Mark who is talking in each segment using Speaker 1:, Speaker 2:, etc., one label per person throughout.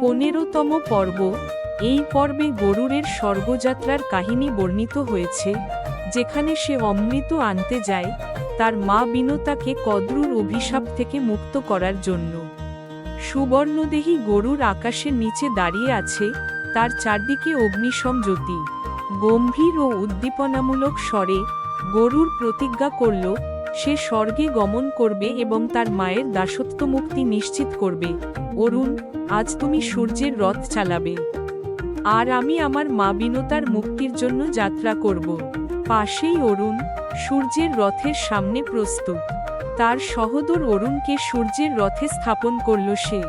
Speaker 1: পনেরোতম পর্ব। এই পর্বে গরুরের স্বর্গযাত্রার কাহিনী বর্ণিত হয়েছে, যেখানে সে অমৃত আনতে যায় তার মা বিনতাকে কদ্রুর অভিশাপ থেকে মুক্ত করার জন্য। সুবর্ণদেহী গরুর আকাশের নিচে দাঁড়িয়ে আছে তার চারদিকে অগ্নিসম জ্যোতি। গম্ভীর ও উদ্দীপনামূলক স্বরে গরুর প্রতিজ্ঞা করল সে স্বর্গে গমন করবে এবং তার মায়ের দাসত্ব মুক্তি নিশ্চিত করবে। অরুণ, আজ তুমি সূর্যের রথ চালাবে। আর আমি আমার মা বিনতার মুক্তির জন্য যাত্রা করব। পাশেই অরুণ, সূর্যের রথের সামনে প্রস্তুত। তার সহদর অরুণকে সূর্যের রথে স্থাপন করল সে।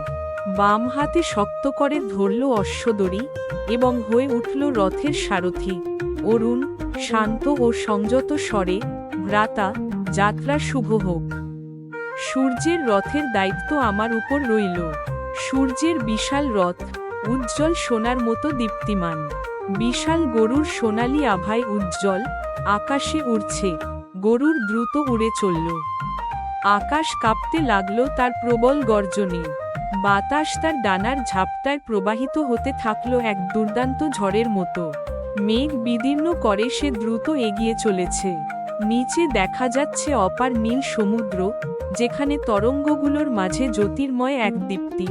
Speaker 1: বাম হাতে শক্ত করে ধরল অশ্বদড়ি এবং হয়ে উঠল রথের সারথি। অরুণ, শান্ত ও সংযত স্বরে, ভ্রাতা যাত্রা শুভ হোক। সূর্যের রথের দায়িত্ব আমার উপর রইল। সূর্যের বিশাল রথ, উজ্জ্বল সোনার মতো দীপ্তিমান। বিশাল গরুর সোনালি আভায় উজ্জ্বল, আকাশে উড়ছে, গরুর দ্রুত উড়ে চলল। আকাশ কাঁপতে লাগল তার প্রবল গর্জনে। বাতাস তার ডানার ঝাপটায় প্রবাহিত হতে থাকল এক দুর্দান্ত ঝড়ের মতো। মেঘ বিদীর্ণ করে সে দ্রুত এগিয়ে চলেছে। নিচে দেখা যাচ্ছে অপার নীল সমুদ্র, যেখানে তরঙ্গগুলোর মাঝে জ্যোতির্ময় এক দীপ্তি।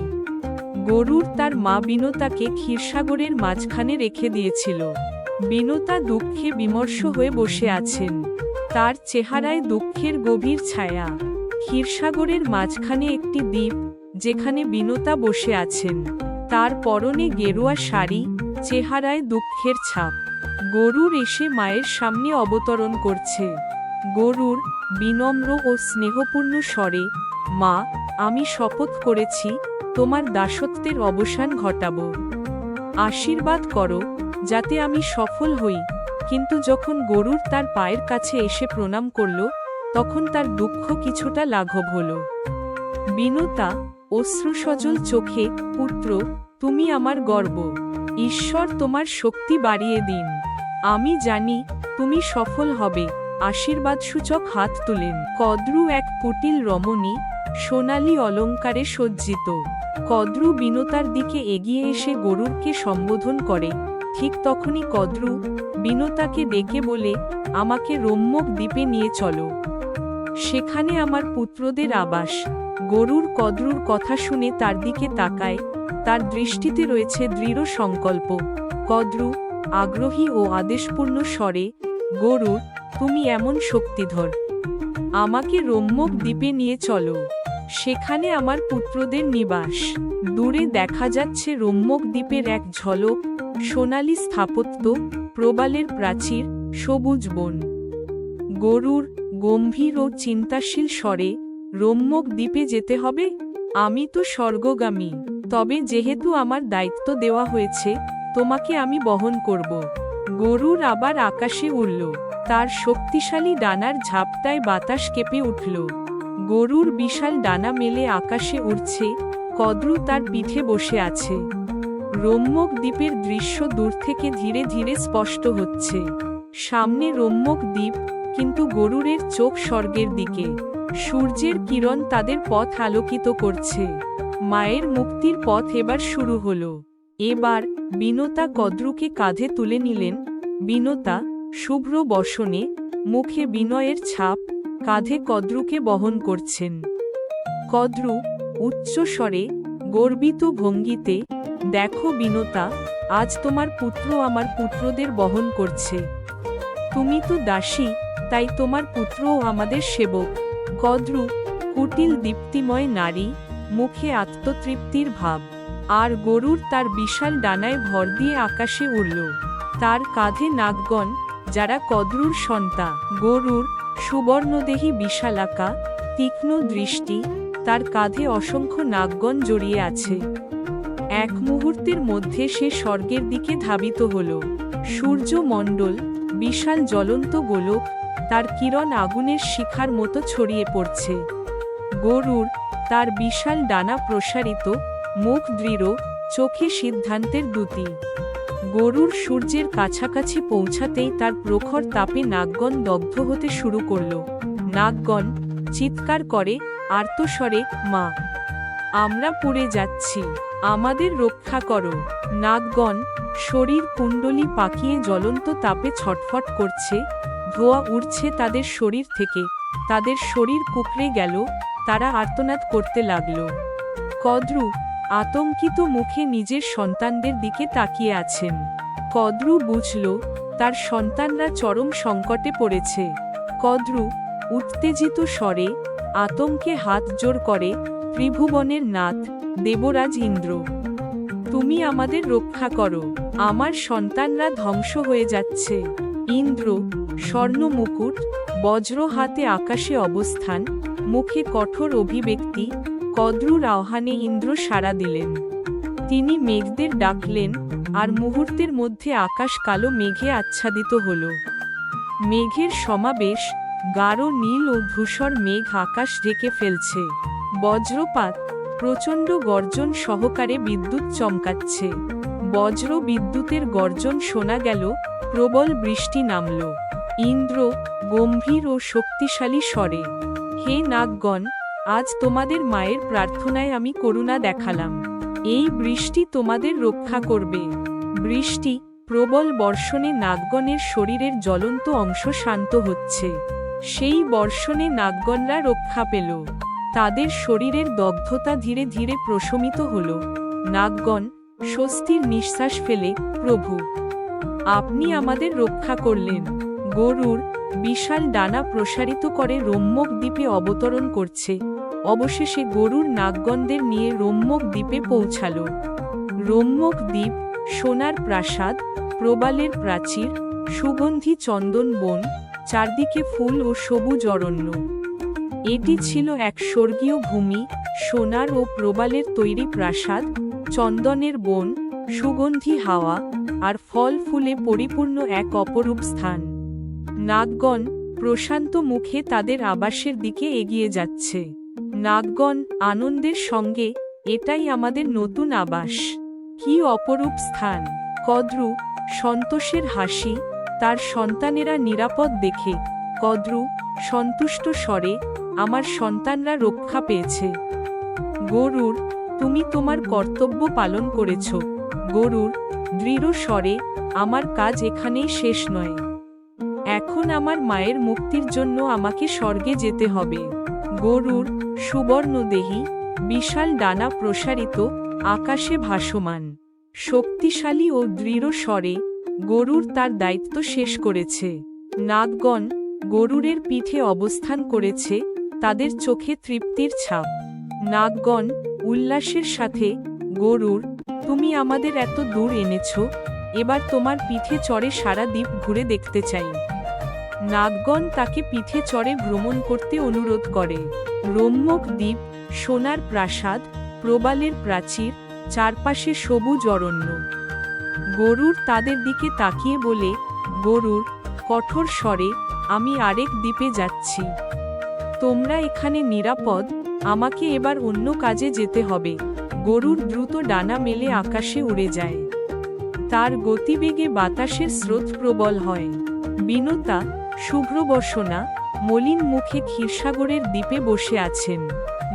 Speaker 1: গরুর তার মা বিনতাকে ক্ষীরসাগরের মাঝখানে রেখে দিয়েছিল। বিনতা দুঃখে বিমর্ষ হয়ে বসে আছেন। তার চেহারায় দুঃখের গভীর ছায়া। ক্ষীরসাগরের মাঝখানে একটি দ্বীপ, যেখানে বিনতা বসে আছেন। তার পরনে গেরুয়া শাড়ি, চেহারায় দুঃখের ছাপ। গরুর এসে মায়ের সামনে অবতরণ করছে। গরুর বিনম্র ও স্নেহপূর্ণ স্বরে, মা, আমি শপথ করেছি, তোমার দাসত্বের অবসান ঘটাব। আশীর্বাদ করো, যাতে আমি সফল হই। কিন্তু যখন গরুর তার পায়ের কাছে এসে প্রণাম করল, তখন তার দুঃখ কিছুটা লাঘব হল। বিনতা, অশ্রুসজল চোখে, পুত্র, তুমি আমার গর্ব। ঈশ্বর তোমার শক্তি বাড়িয়ে দিন। আমি জানি তুমি সফল হবে, আশীর্বাদসূচক হাত তুলেন। কদ্রু এক কুটিল রমণী, সোনালী অলঙ্কারে সজ্জিত। কদ্রু বিনতার দিকে এগিয়ে এসে গরুরকে সম্বোধন করে। ঠিক তখনই কদ্রু বিনতাকে ডেকে বলে, আমাকে রম্যক দ্বীপে নিয়ে চলো। সেখানে আমার পুত্রদের আবাস। গরুর কদ্রুর কথা শুনে তার দিকে তাকায়, তার দৃষ্টিতে রয়েছে দৃঢ় সংকল্প। কদ্রু, আগ্রহী ও আদেশপূর্ণ স্বরে গরুর তুমি এমন শক্তিধর। আমাকে রম্যক দ্বীপে নিয়ে চলো। সেখানে আমার পুত্রদের নিবাস। দূরে দেখা যাচ্ছে রম্যক দ্বীপের এক ঝলক, সোনালী স্থাপত্য, প্রবালের প্রাচীর, সবুজ বন। গরুর গম্ভীর ও চিন্তাশীল স্বরে, রম্যক দ্বীপে যেতে হবে? আমি তো স্বর্গগামী। তবে যেহেতু আমার দায়িত্ব দেওয়া হয়েছে, তোমাকে আমি বহন করব গরুর আবার আকাশে উড়ল। তার শক্তিশালী ডানার ঝাপটায় বাতাস কেঁপে উঠল। গরুর বিশাল ডানা মেলে আকাশে উড়ছে, কদ্রু তার পিঠে বসে আছে। রম্যক দ্বীপের দৃশ্য দূর থেকে ধীরে ধীরে স্পষ্ট হচ্ছে। সামনে রম্যক দ্বীপ কিন্তু গরুরের চোখ স্বর্গের দিকে। সূর্যের কিরণ তাদের পথ আলোকিত করছে। মায়ের মুক্তির পথ এবার শুরু হলো। এবার বিনতা কদ্রুকে কাঁধে তুলে নিলেন। বিনতা, শুভ্র বসনে, মুখে বিনয়ের ছাপ, কাঁধে কদ্রুকে বহন করছেন। কদ্রু উচ্চস্বরে গর্বিত ভঙ্গিতে, দেখো বিনতা, আজ তোমার পুত্র আমার পুত্রদের বহন করছে। তুমি তো দাসী তাই তোমার পুত্রও আমাদের সেবক। কদ্রু কুটিল দীপ্তিময় নারী, মুখে আত্মতৃপ্তির ভাব। আর গরুর তার বিশাল ডানায় ভর দিয়ে আকাশে উড়ল। তার কাঁধে নাগগণ, যারা কদ্রুর সন্তা গরুর সুবর্ণদেহী বিশালাকা, তীক্ষ্ণ দৃষ্টি, তার কাঁধে অসংখ্য নাগগণ জড়িয়ে আছে। এক মুহূর্তের মধ্যে সে স্বর্গের দিকে ধাবিত হল। সূর্যমণ্ডল, বিশাল জ্বলন্ত গোলক তার কিরণ আগুনের শিখার মতো ছড়িয়ে পড়ছে। গরুর তার বিশাল ডানা প্রসারিত, মুখ দৃঢ়, চোখে সিদ্ধান্তের দুতি গরুর সূর্যের কাছাকাছি পৌঁছাতেই তার প্রখর তাপে নাগগণ দগ্ধ হতে শুরু করল। নাগগণ চিৎকার করে, আর্তস্বরে, মা! আমরা পুড়ে যাচ্ছি। আমাদের রক্ষা করো। নাগগণ শরীর কুণ্ডলী পাকিয়ে জ্বলন্ত তাপে ছটফট করছে। ধোয়া উড়ছে তাদের শরীর থেকে। তাদের শরীর কুকড়ে গেল, তারা আর্তনাদ করতে লাগল। কদ্রু আতঙ্কিত মুখে নিজের সন্তানদের দিকে তাকিয়ে আছেন। কদ্রু বুঝল, তার সন্তানরা চরম সংকটে পড়েছে। কদ্রু উত্তেজিত স্বরে আতঙ্কে হাত জোর করে, ত্রিভুবনের নাথ, দেবরাজ ইন্দ্র, তুমি আমাদের রক্ষা করো, আমার সন্তানরা ধ্বংস হয়ে যাচ্ছে। ইন্দ্র স্বর্ণ মুকুট বজ্র হাতে আকাশে অবস্থান, মুখে কঠোর অভিব্যক্তি, কদ্রুর আহ্বানে ইন্দ্র সাড়া দিলেন। তিনি মেঘদের ডাকলেন, আর মুহূর্তের মধ্যে আকাশ কালো মেঘে আচ্ছাদিত হল। মেঘের সমাবেশ, গাঢ় নীল ও ধূসর মেঘ আকাশ ঢেকে ফেলছে। বজ্রপাত, প্রচণ্ড গর্জন সহকারে বিদ্যুৎ চমকাচ্ছে। বজ্র বিদ্যুতের গর্জন শোনা গেল, প্রবল বৃষ্টি নামল। ইন্দ্র গম্ভীর ও শক্তিশালী স্বরে, হে নাগগণ, আজ তোমাদের মায়ের প্রার্থনায় আমি করুণা দেখালাম। এই বৃষ্টি তোমাদের রক্ষা করবে। বৃষ্টি প্রবল বর্ষণে নাগগণের শরীরের জ্বলন্ত অংশ শান্ত হচ্ছে। সেই বর্ষণে নাগগণরা রক্ষা পেল। তাদের শরীরের দগ্ধতা ধীরে ধীরে প্রশমিত হল। নাগগণ স্বস্তির নিঃশ্বাস ফেলে, প্রভু, আপনি আমাদের রক্ষা করলেন। গরুর বিশাল ডানা প্রসারিত করে রম্যক দ্বীপে অবতরণ করছে। অবশেষে গরুর নাগগণদের নিয়ে রম্যক দ্বীপে পৌঁছাল। রম্যক দ্বীপ সোনার প্রাসাদ, প্রবালের প্রাচীর, সুগন্ধি চন্দন বন, চারদিকে ফুল ও সবুজ অরণ্য। এটি ছিল এক স্বর্গীয় ভূমি, সোনার ও প্রবালের তৈরি প্রাসাদ চন্দনের বন, সুগন্ধি হাওয়া আর ফল ফুলে পরিপূর্ণ এক অপরূপ স্থান। নাগগণ প্রশান্ত মুখে তাদের আবাসের দিকে এগিয়ে যাচ্ছে। নাগগণ আনন্দের সঙ্গে, এটাই আমাদের নতুন আবাস। কি অপরূপ স্থান কদ্রু সন্তোষের হাসি, তার সন্তানেরা নিরাপদ দেখে কদ্রু সন্তুষ্ট স্বরে, আমার সন্তানরা রক্ষা পেয়েছে গরুর তুমি তোমার কর্তব্য পালন করেছ। গরুর, দৃঢ় স্বরে, আমার কাজ এখানেই শেষ নয়। এখন আমার মায়ের মুক্তির জন্য আমাকে স্বর্গে যেতে হবে। গরুর, সুবর্ণদেহী, বিশাল ডানা প্রসারিত, আকাশে ভাসমান। শক্তিশালী ও দৃঢ় স্বরে, গরুর তার দায়িত্ব শেষ করেছে। নাগগণ, গরুরের পিঠে অবস্থান করেছে, তাদের চোখে তৃপ্তির ছাপ। নাগগণ উল্লাসের সাথে, গরুর, তুমি আমাদের এত দূর এনেছ, এবার তোমার পিঠে চড়ে সারা দ্বীপ ঘুরে দেখতে চাই। নাগগণ তাকে পিঠে চড়ে ভ্রমণ করতে অনুরোধ করে। রম্যক দ্বীপ, সোনার প্রাসাদ, প্রবালের প্রাচীর, চারপাশে সবুজ অরণ্য। গরুর তাদের দিকে তাকিয়ে বলে, গরুর, কঠোর স্বরে, আমি আরেক দ্বীপে যাচ্ছি। তোমরা এখানে নিরাপদ আমাকে এবার অন্য কাজে যেতে হবে। গরুর দ্রুত ডানা মেলে আকাশে উড়ে যায়। তার গতিবেগে বাতাসের স্রোত প্রবল হয়। বিনতা শুভ্রবসনা মলিন মুখে ক্ষীরসাগরের দ্বীপে বসে আছেন।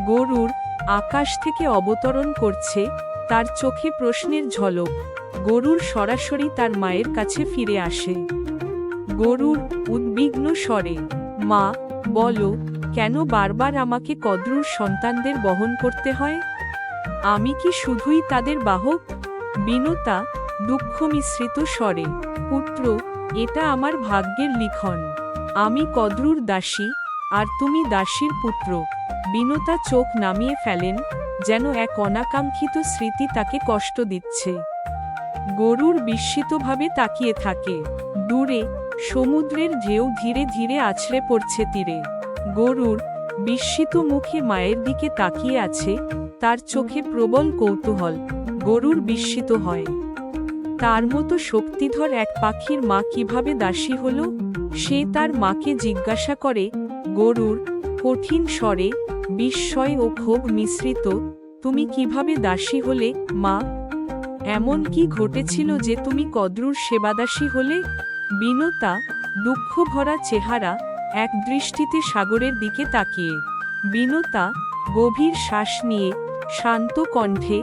Speaker 1: গরুর আকাশ থেকে অবতরণ করছে তার চোখে প্রশ্নের ঝলক। গরুর সরাসরি তার মায়ের কাছে ফিরে আসে। গরুর উদ্বিগ্ন স্বরে, মা, বলো কেন বারবার আমাকে কদ্রুর সন্তানদের বহন করতে হয়? আমি কি শুধুই তাদের বাহক? বিনতা দুঃখ মিশ্রিত স্বরে, পুত্র, এটা আমার ভাগ্যের লিখন। আমি কদ্রুর দাসী, আর তুমি দাসীর পুত্র। বিনতা চোখ নামিয়ে ফেলেন, যেন এক অনাকাঙ্ক্ষিত স্মৃতি তাকে কষ্ট দিচ্ছে। গরুর বিস্মিতভাবে তাকিয়ে থাকে। দূরে, সমুদ্রের ঢেউ ধীরে ধীরে আছড়ে পড়ছে তীরে। গরুর বিস্মিত মুখে মায়ের দিকে তাকিয়ে আছে, তার চোখে প্রবল কৌতূহল, গরুর বিস্মিত হয়। তার মতো শক্তিধর এক পাখির মা কীভাবে দাসী হল, সে তার মাকে জিজ্ঞাসা করে, গরুর কঠিন স্বরে বিস্ময় ও ক্ষোভ মিশ্রিত, তুমি কীভাবে দাসী হলে, মা? এমন কি ঘটেছিল যে তুমি কদ্রুর সেবাদাসী হলে? বিনতা দুঃখ ভরা চেহারা এক দৃষ্টিতে সাগরের দিকে তাকিয়ে। বিনতা গভীর শ্বাস নিয়ে শান্ত কণ্ঠে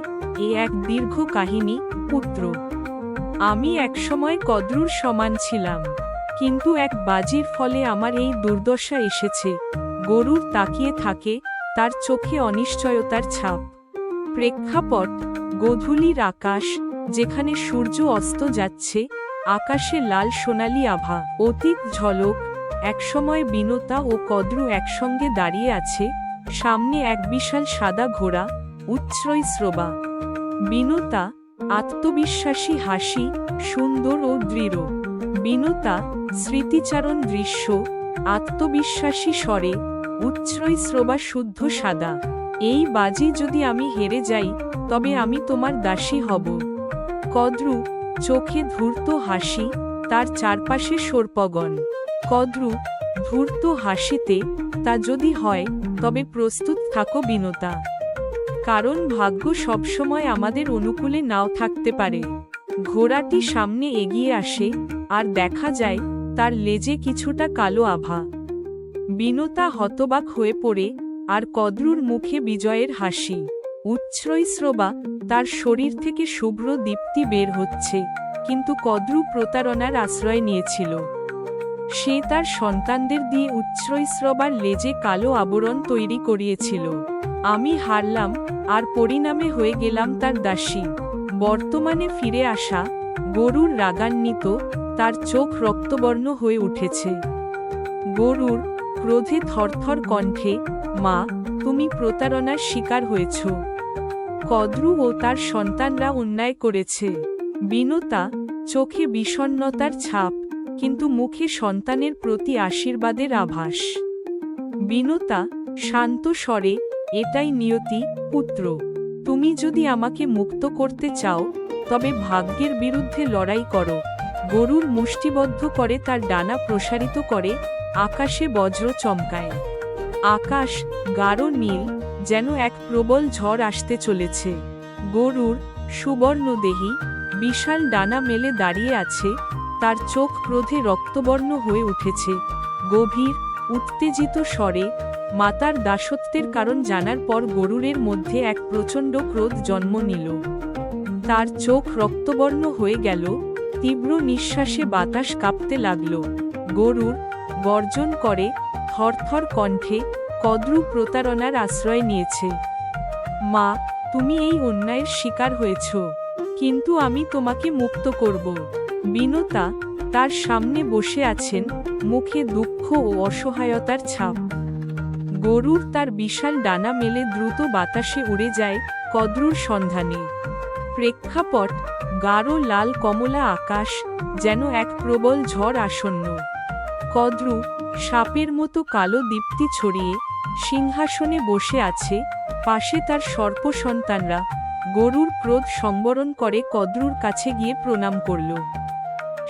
Speaker 1: এ এক দীর্ঘ কাহিনী, পুত্র, আমি একসময় কদ্রুর সমান ছিলাম, কিন্তু এক বাজির ফলে আমার এই দুর্দশা এসেছে। গরুর তাকিয়ে থাকে, তার চোখে অনিশ্চয়তার ছাপ। প্রেক্ষাপট, গোধূলির আকাশ, যেখানে সূর্য অস্ত যাচ্ছে, আকাশে লাল সোনালি আভা, অতীত ঝলক একসময় বিনতা ও কদ্রু একসঙ্গে দাঁড়িয়ে আছে, সামনে এক বিশাল সাদা ঘোড়া, উচ্ছ্রয় শ্রবা। বিনতা, আত্মবিশ্বাসী হাসি, সুন্দর ও দৃঢ়। বিনতা, স্মৃতিচারণ দৃশ্য, আত্মবিশ্বাসী স্বরে, উচ্ছ্রয় শ্রবা শুদ্ধ সাদা। এই বাজি যদি আমি হেরে যাই, তবে আমি তোমার দাসী হব। কদ্রু, চোখে ধূর্ত হাসি, তার চারপাশে সর্পগণ। কদ্রু ধূর্ত হাসিতে, তা যদি হয়, তবে প্রস্তুত থাকো বিনতা। কারণ ভাগ্য সবসময় আমাদের অনুকূলে নাও থাকতে পারে। ঘোড়াটি সামনে এগিয়ে আসে, আর দেখা যায়, তার লেজে কিছুটা কালো আভা। বিনতা হতবাক হয়ে পড়ে, আর কদ্রুর মুখে বিজয়ের হাসি। উচ্ছ্রয় শ্রোবা তার শরীর থেকে শুভ্র দীপ্তি বের হচ্ছে, কিন্তু কদ্রু প্রতারণার আশ্রয় নিয়েছিল। সে তার সন্তানদের দিয়ে উচ্ছ্রয় শ্রবার লেজে কালো আবরণ তৈরি করিয়েছিল। আমি হারলাম, আর পরিণামে হয়ে গেলাম তার দাসী। বর্তমানে ফিরে আসা গরুর রাগান্বিত, তার চোখ রক্তবর্ণ হয়ে উঠেছে। গরুর ক্রোধে থরথর কণ্ঠে, মা, তুমি প্রতারণার শিকার হয়েছ। কদ্রু ও তার সন্তানরা অন্যায় করেছে। বিনতা চোখে বিষণ্নতার ছাপ। কিন্তু মুখে সন্তানের প্রতি আশীর্বাদের আভাস। বিনতা, শান্ত স্বরে, এটাই নিয়তি, পুত্র। তুমি যদি আমাকে মুক্ত করতে চাও, তবে ভাগ্যের বিরুদ্ধে লড়াই করো। গরুর মুষ্টিবদ্ধ করে তার ডানা প্রসারিত করে, আকাশে বজ্র চমকায়। আকাশ, গাঢ় নীল, যেন এক প্রবল ঝড় আসতে চলেছে। গরুর সুবর্ণদেহী, বিশাল ডানা মেলে দাঁড়িয়ে আছে তার চোখ ক্রোধে রক্তবর্ণ হয়ে উঠেছে। গভীর, উত্তেজিত স্বরে মাতার দাসত্বের কারণ জানার পর গরুরের মধ্যে এক প্রচণ্ড ক্রোধ জন্ম নিল। তার চোখ রক্তবর্ণ হয়ে গেল, তীব্র নিঃশ্বাসে বাতাস কাঁপতে লাগল। গরুর গর্জন করে, থরথর কণ্ঠে কদ্রু প্রতারণার আশ্রয় নিয়েছে। মা, তুমি এই অন্যায়ের শিকার হয়েছ, কিন্তু আমি তোমাকে মুক্ত করব। বিনতা তার সামনে বসে আছেন মুখে দুঃখ ও অসহায়তার ছাপ। গরুর তার বিশাল ডানা মেলে দ্রুত বাতাসে উড়ে যায় কদ্রুর সন্ধানে। প্রেক্ষাপট, গাঢ় লাল কমলা আকাশ যেন এক প্রবল ঝড় আসন্ন। কদ্রু সাপের মতো কালো দীপ্তি ছড়িয়ে সিংহাসনে বসে আছে, পাশে তার সর্প সন্তানরা। গরুর ক্রোধ সম্বরণ করে কদ্রুর কাছে গিয়ে প্রণাম করল।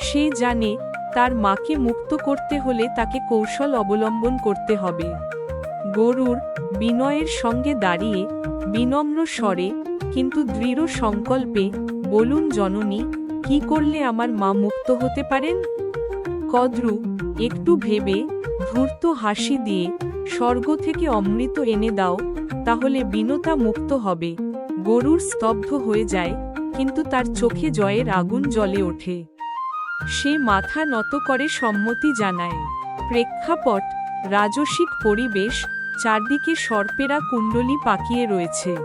Speaker 1: সে জানে, তার মাকে মুক্ত করতে হলে তাকে কৌশল অবলম্বন করতে হবে। গরুর বিনয়ের সঙ্গে দাঁড়িয়ে বিনম্র স্বরে, কিন্তু দৃঢ় সংকল্পে, বলুন জননী, কি করলে আমার মা মুক্ত হতে পারেন? কদ্রু একটু ভেবে ধূর্ত হাসি দিয়ে, স্বর্গ থেকে অমৃত এনে দাও, তাহলে বিনতা মুক্ত হবে। গরুর স্তব্ধ হয়ে যায়, কিন্তু তার চোখে জয়ের আগুন জ্বলে ওঠে। সে মাথা নত করে সম্মতি জানায়। প্রেক্ষাপট রাজসিক পরিবেশ চারদিকে সর্পেরা কুণ্ডলী পাকিয়ে রয়েছে।